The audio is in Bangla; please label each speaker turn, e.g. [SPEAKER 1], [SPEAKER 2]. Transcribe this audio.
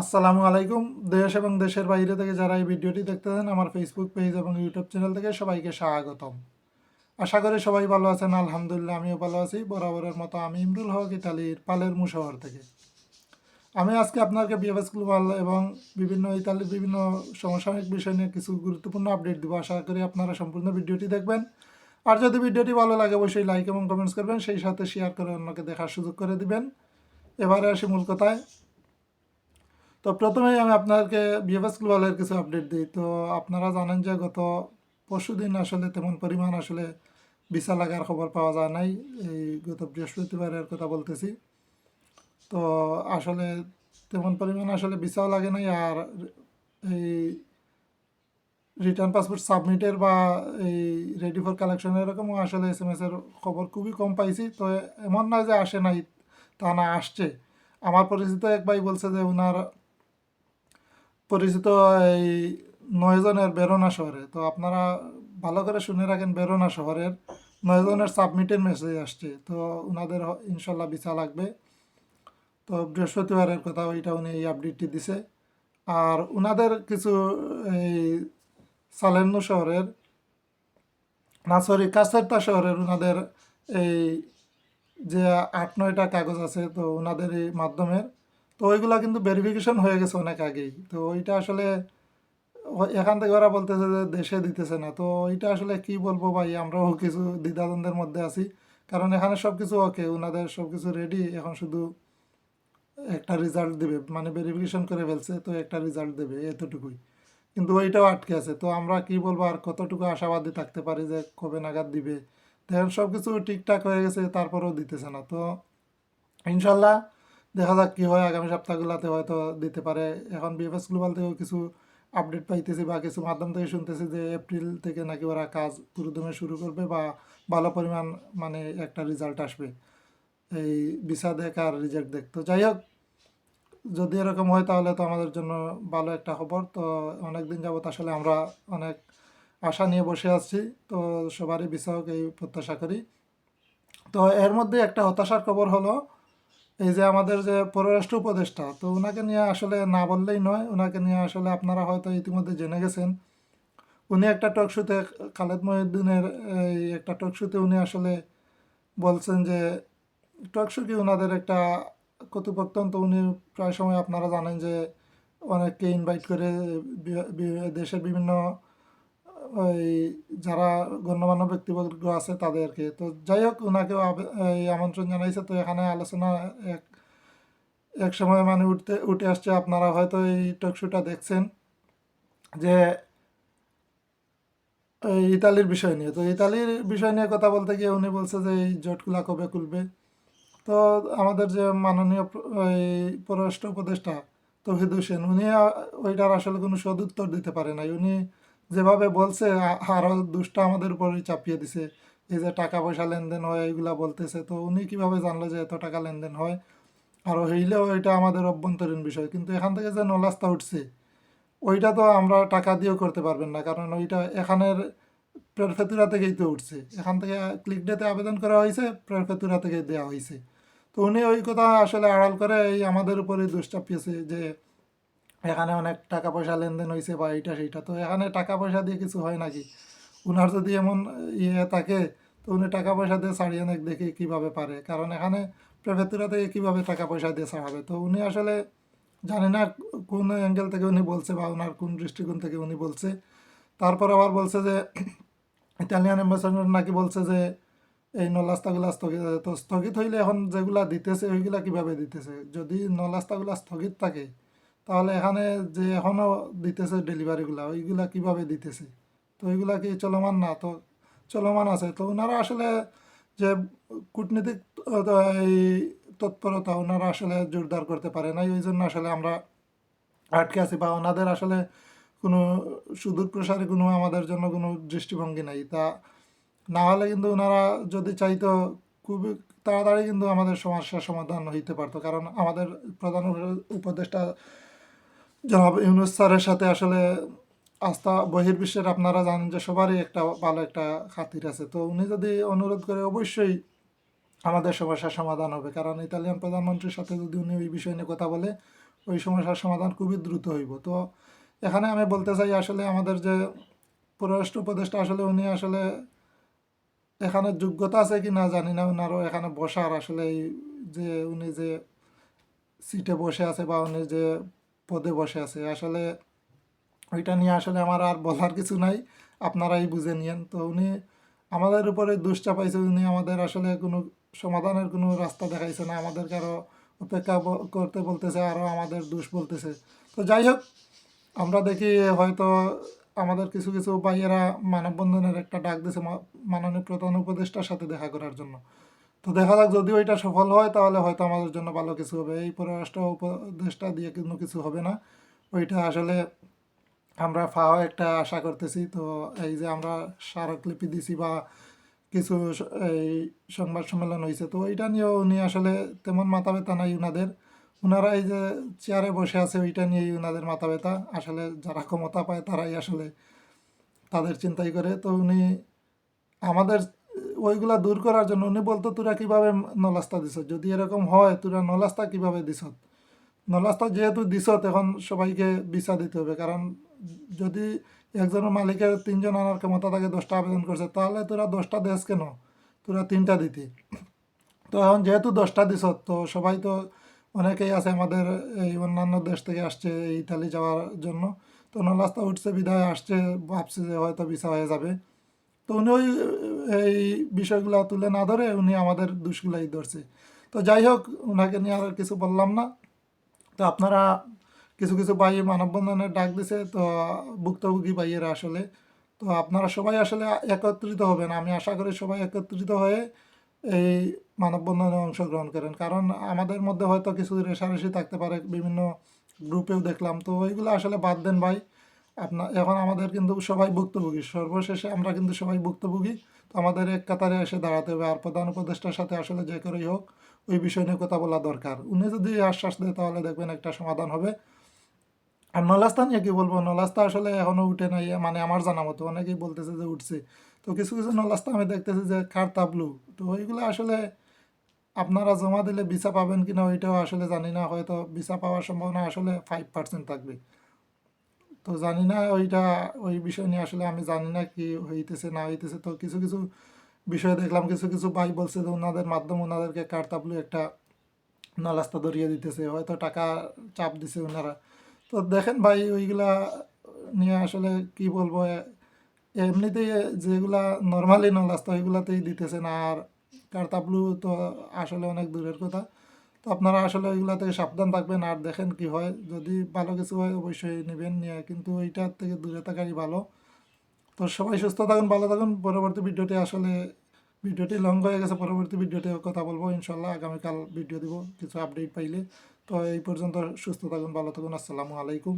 [SPEAKER 1] আসসালামু আলাইকুম, দেশ এবং দেশের বাইরে থেকে যারা এই ভিডিওটি দেখতেছেন, আমার ফেসবুক পেজ এবং ইউটিউব চ্যানেল থেকে সবাইকে স্বাগতম। আশা করি সবাই ভালো আছেন, আলহামদুলিল্লাহ আমিও ভালো আছি। বরাবরের মতো আমি ইমরুল হক, ইতালির পালের শহর থেকে। আমি আজকে আপনাকে বিএফএস গ্লোবাল এবং বিভিন্ন ইতালির বিভিন্ন সমসাময়িক বিষয় নিয়ে কিছু গুরুত্বপূর্ণ আপডেট দেবো। আশা করি আপনারা সম্পূর্ণ ভিডিওটি দেখবেন। আর যদি ভিডিওটি ভালো লাগে, অবশ্যই লাইক এবং কমেন্টস করবেন। সেই সাথে শেয়ার করে অন্যকে দেখার সুযোগ করে দিবেন। এবারে আসি মূল কথায়। তো প্রথমেই আমি আপনাদেরকে বিএফএস গ্লোবালের কিছু আপডেট দিই। তো আপনারা জানেন যে গত পরশু দিন আসলে তেমন পরিমাণ আসলে ভিসা লাগার খবর পাওয়া যায় নাই। এই গত বৃহস্পতিবারের কথা বলতেছি। তো আসলে তেমন পরিমাণ আসলে ভিসাও লাগে নাই আর এই রিটার্ন পাসপোর্ট সাবমিটের বা এই রেডি ফর কালেকশন এরকমও আসলে এস এম এর খবর খুবই কম পাইছি। তো এমন না যে আসে নাই, তা না, আসছে। আমার পরিচিত এক ভাই বলছে যে ওনার পরিচিত এই নয়জনের বেরোনা শহরে। তো আপনারা ভালো করে শুনে রাখেন বেরোনা শহরের। নয়জনের সাবমিটের মেসেজ আসছে। তো ওনাদের ইনশাল্লাহ ভিসা লাগবে। তো বৃহস্পতিবারের কথা ওইটা উনি এই আপডেটটি দিছে। আর ওনাদের কিছু এই সালেন্নু শহরের, না সরি কাছেরটা শহরের ওনাদের এই যে আট, নয়টা কাগজ আছে, তো ওনাদের এই মাধ্যমের তো ওইগুলা কিন্তু ভেরিফিকেশন হয়ে গেছে অনেক আগেই। তো ওইটা আসলে এখান থেকে ওরা বলতেছে যে দেশে দিতেছে না। তো ওইটা আসলে কি বলব ভাই? আমরাও কিছু দ্বিধাদ্বন্দ্বের মধ্যে আছি। কারণ এখানে সব কিছু ওকে ওনাদের সব কিছু রেডি এখন শুধু একটা রেজাল্ট দেবে। মানে ভেরিফিকেশন করে ফেলছে, তো একটা রেজাল্ট দেবে এতটুকুই। কিন্তু ওইটাও আটকে আছে। তো আমরা কি বলব, আর কতটুকু আশাবাদী থাকতে পারি যে কবে নাগাদ দিবে? দেখেন সব কিছু ঠিকঠাক হয়ে গেছে, তারপরেও দিতেছে না। তো ইনশাল্লাহ দেখা যাক কী হয়, আগামী সপ্তাহগুলোতে হয়তো দিতে পারে। এখন বিএফএস গ্লোবাল থেকেও কিছু আপডেট পাইতেছি বা কিছু মাধ্যম থেকে শুনতেছি যে এপ্রিল থেকে নাকি ওরা কাজ পুরোদমে শুরু করবে বা ভালো পরিমাণ মানে একটা রেজাল্ট আসবে। এই ভিসা দেখ আর রিজেক্ট দেখ। তো যাই হোক, যদি এরকম হয় তাহলে তো আমাদের জন্য ভালো একটা খবর। তো অনেক দিন যাবত আসলে আমরা অনেক আশা নিয়ে বসে আছি। তো সবারই হোক, এই প্রত্যাশা করি। তো এর মধ্যে একটা হতাশার খবর হলো এই যে আমাদের যে পররাষ্ট্র উপদেষ্টা, তো ওনাকে নিয়ে আসলে না বললেই নয়। ওনাকে নিয়ে আসলে আপনারা হয়তো ইতিমধ্যে জেনে গেছেন। উনি একটা টক শোতে, খালেদ মহিউদ্দিনের এই একটা টক শোতে উনি আসলে বলছেন যে, টক শো কি ওনাদের একটা কর্তৃপক্ষ, তো উনি প্রায় সময় আপনারা জানেন যে অনেককে ইনভাইট করে দেশের বিভিন্ন ওই যারা গণ্যমান্য ব্যক্তিবর্গ আছে তাদেরকে। তো যাই হোক ওনাকেও আমন্ত্রণ জানাইছে। তো এখানে আলোচনা এক এক সময় মানে উঠতে, উঠে আসছে। আপনারা হয়তো এই টক শোটা দেখছেন যে ইতালির বিষয় নিয়ে। তো ইতালির বিষয় নিয়ে কথা বলতে গিয়ে উনি বলছে যে এই জোটগুলা কবে খুলবে? তো আমাদের যে মাননীয় পররাষ্ট্র উপদেষ্টা তৌহিদ হোসেন, উনি ওইটার আসলে কোনো সদুত্তর দিতে পারে নাই। উনি যেভাবে বলছে, আ- আরও দুষ্টা আমাদের উপরই চাপিয়ে দিছে। এই যে টাকা পয়সা লেনদেন হয়, এইগুলা বলতেছে। তো উনি কীভাবে জানলো যে এত টাকা লেনদেন হয়? আরও হইলেও এটা আমাদের অভ্যন্তরীণ বিষয়। কিন্তু এখান থেকে যে নলাস্তা উঠছে, ওইটা তো আমরা টাকা দিয়েও করতে পারবেন না। কারণ ওইটা এখানের প্রেরফেতুরা থেকেই তো উঠছে। এখান থেকে ক্লিক ডেতে আবেদন করা হয়েছে প্রেরফেতুরা থেকে দেওয়া হয়েছে। তো উনি ওই কথা আসলে আড়াল করে এই আমাদের উপরে দোষ চাপিয়েছে যে এখানে অনেক টাকা পয়সা লেনদেন হয়েছে বা এইটা সেইটা। তো এখানে টাকা পয়সা দিয়ে কিছু হয় নাকি? উনার যদি এমন ইয়ে থাকে, তো উনি টাকা পয়সা দিয়ে ছাড়িয়ে নেক দেখে কীভাবে পারে। কারণ এখানে প্রেফেতুরা থেকে কীভাবে টাকা পয়সা দিয়ে ছাড়াবে? তো উনি আসলে জানি না কোন অ্যাঙ্গেল থেকে উনি বলছে বা ওনার কোন দৃষ্টিকোণ থেকে উনি বলছে। তারপর আবার বলছে যে, ইতালিয়ান অ্যাম্বাসাডার নাকি বলছে যে, এই নলাস্তাগুলা স্থগিত তো স্থগিত হইলে এখন যেগুলা দিতেছে ওইগুলা কীভাবে দিতেছে? যদি নলাস্তাগুলা স্থগিত থাকে তাহলে এখানে যে এখনও দিতেছে ডেলিভারিগুলা ওইগুলা কীভাবে দিতেছে? তো ওইগুলা কি চলমান না? তো চলমান আছে। তো ওনারা আসলে যে কূটনীতিক এই তৎপরতা ওনারা আসলে জোরদার করতে পারে নাই ওই জন্য আসলে আমরা আটকে আছি বা ওনাদের আসলে কোনো সুদূর প্রসারী কোনো আমাদের জন্য কোনো দৃষ্টিভঙ্গি নাই। তা না হলে কিন্তু ওনারা যদি চাইতো খুবই তাড়াতাড়ি কিন্তু আমাদের সমস্যার সমাধান হইতে পারতো, কারণ আমাদের প্রধান উপদেষ্টা জনাব ইউনুস স্যারের সাথে আসলে আস্থা বহির্বিশ্বের আপনারা জানেন যে সবারই একটা ভালো একটা খাতির আছে। তো উনি যদি অনুরোধ করে অবশ্যই আমাদের সমস্যার সমাধান হবে। কারণ ইতালিয়ান প্রধানমন্ত্রীর সাথে যদি উনি ওই বিষয় নিয়ে কথা বলে, ওই সমস্যার সমাধান খুবই দ্রুত হইব। তো এখানে আমি বলতে চাই আসলে আমাদের যে পররাষ্ট্র উপদেষ্টা আসলে উনি আসলে এখানে যোগ্যতা আছে কি না জানি না। ওনারও এখানে বসার আসলে যে উনি যে সিটে বসে আছে বা উনি যে পদে বসে আছে। আসলে ওইটা নিয়ে আসলে আমার আর বলার কিছু নাই। আপনারাই বুঝে নিয়েন। তো উনি আমাদের উপরে দোষ চাপাইছে। উনি আমাদের আসলে কোনো সমাধানের কোনো রাস্তা দেখাইছে না। আমাদেরকে আরও অপেক্ষা করতে বলতেছে আরও আমাদের দোষ বলতেছে। তো যাই হোক, আমরা দেখি হয়তো আমাদের কিছু কিছু ভাইয়েরা মানববন্ধনের একটা ডাক দিয়েছে মাননীয় প্রধান উপদেষ্টার সাথে দেখা করার জন্য। তো দেখা যাক যদি ওইটা সফল হয়, তাহলে হয়তো আমাদের জন্য ভালো কিছু হবে। এই পররাষ্ট্র উপদেষ্টা দিয়ে কোনো কিছু হবে না। ওইটা আসলে আমরা ফাও একটা আশা করতেছি। তো এই যে আমরা স্মারকলিপি দিছি বা কিছু এই সংবাদ সম্মেলন হয়েছে তো ওইটা নিয়েও উনি আসলে তেমন মাথা ব্যথা নাই উনাদের। ওনারা এই যে চেয়ারে বসে আছে, ওইটা নিয়েই ওনাদের মাথা ব্যথা। আসলে যারা ক্ষমতা পায়, তারাই আসলে তাদের চিন্তাই করে। তো উনি আমাদের ওইগুলা দূর করার জন্য। উনি বলতো, তোরা কীভাবে নলাস্তা দিছ যদি এরকম হয়, তোরা নলাস্তা কীভাবে দিছ নলাস্তা যেহেতু দিছ এখন সবাইকে বিচার দিতে হবে। কারণ যদি একজনের মালিকের তিনজন আনার ক্ষমতা থাকে, দশটা আবেদন করছে, তাহলে তোরা দশটা দেশ কেন? তোরা তিনটা দিতি। তো এখন যেহেতু দশটা দিছ তো সবাই তো অনেকেই আছে আমাদের এই অন্যান্য দেশ থেকে আসছে ইতালি যাওয়ার জন্য। তো নলাস্তা উঠছে, বিদায় আসছে, ভাবছে যে হয়তো ভিসা হয়ে যাবে। তো উনি ওই এই বিষয়গুলো তুলে না ধরে উনি আমাদের দোষগুলাই ধরছে। তো যাই হোক ওনাকে নিয়ে আর কিছু বললাম না। তো আপনারা কিছু কিছু ভাই মানববন্ধনের ডাক দিছে, তো ভুক্তভোগী ভাইয়েরা আসলে। তো আপনারা সবাই আসলে একত্রিত হবেন। আমি আশা করি সবাই একত্রিত হয়ে এই মানববন্ধনে অংশগ্রহণ করেন। কারণ আমাদের মধ্যে হয়তো কিছু রেশারেশি থাকতে পারে, বিভিন্ন গ্রুপেও দেখলাম। তো ওইগুলো আসলে বাদ দেন ভাই। আপনার এখন আমাদের কিন্তু সবাই ভুক্তভোগী। সর্বশেষে আমরা কিন্তু সবাই ভুক্তভোগী। তো আমাদের এক কাতারে এসে দাঁড়াতে হবে, আর প্রধান উপদেষ্টার সাথে আসলে যে করেই হোক, ওই বিষয় নিয়ে কথা বলা দরকার। উনি যদি আশ্বাস দেয়, তাহলে দেখবেন একটা সমাধান হবে। আর নলাস্তা নিয়ে কি বলব? নলাস্তা আসলে এখনও উঠে নাই মানে আমার জানা মতো। অনেকেই বলতেছে যে উঠছে। তো কিছু কিছু নলাস্তা আমি দেখতেছি যে খার তাবলু। তো ওইগুলো আসলে আপনারা জমা দিলে ভিসা পাবেন কিনা, ওইটাও আসলে জানি না। হয়তো ভিসা পাওয়ার সম্ভাবনা আসলে ফাইভ পার্সেন্ট থাকবে। তো জানি না ওইটা, ওই বিষয় নিয়ে আসলে আমি জানি না কি হইতেছে, না হইতেছে। তো কিছু কিছু বিষয় দেখলাম, কিছু কিছু ভাই বলছে যে ওনাদের মাধ্যমে ওনাদেরকে কারতাবলু একটা নালাস্তা ধরিয়ে দিতেছে। হয়তো টাকা চাপ দিছে ওনারা। তো দেখেন ভাই, ওইগুলা নিয়ে আসলে কি বলব এমনিতেই যেগুলা নর্মালি নলাস্তা ওইগুলাতেই দিতেছে না আর কারতাবলু তো আসলে অনেক দূরের কথা। আপনারা আসলে ওইগুলা থেকে সাবধান থাকবেন আর দেখেন কি হয়। যদি ভালো কিছু হয় অবশ্যই নেবেন নিয়ে, কিন্তু এইটার থেকে দূরে থাকারই ভালো। তো সবাই সুস্থ থাকুন, ভালো থাকুন। পরবর্তী ভিডিওটি আসলে ভিডিওটি লং হয়ে গেছে, পরবর্তী ভিডিওতে কথা বলব ইনশাল্লাহ আগামীকাল ভিডিও দিব, কিছু আপডেট পাইলে। তো এই পর্যন্ত সুস্থ থাকুন, ভালো থাকুন। আসসালামু আলাইকুম।